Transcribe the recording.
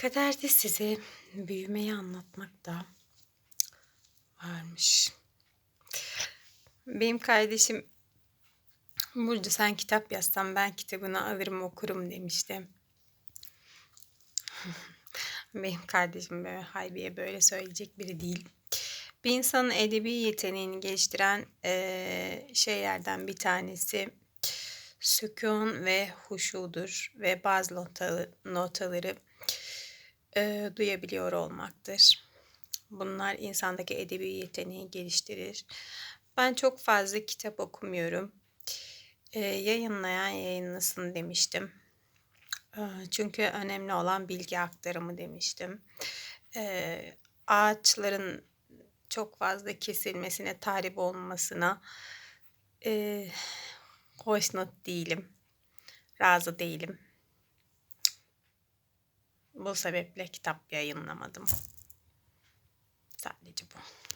Kaderde size büyümeyi anlatmak da varmış. Benim kardeşim Burcu sen kitap yazsan ben kitabını alırım okurum demişti. Benim kardeşim böyle Haybi'ye böyle söyleyecek biri değil. Bir insanın edebi yeteneğini geliştiren eee, şeylerden bir tanesi sükun ve huşudur ve bazı notalı, notaları eee, duyabiliyor olmaktır. Bunlar insandaki edebi yeteneği geliştirir. Ben çok fazla kitap okumuyorum. Eee, yayınlayan yayınlasın demiştim. Eee, çünkü önemli olan bilgi aktarımı demiştim. Eee, ağaçların çok fazla kesilmesine, tahrip olmasına eee hoşnut değilim. Razı değilim. Bu sebeple kitap yayınlamadım. Sadece bu.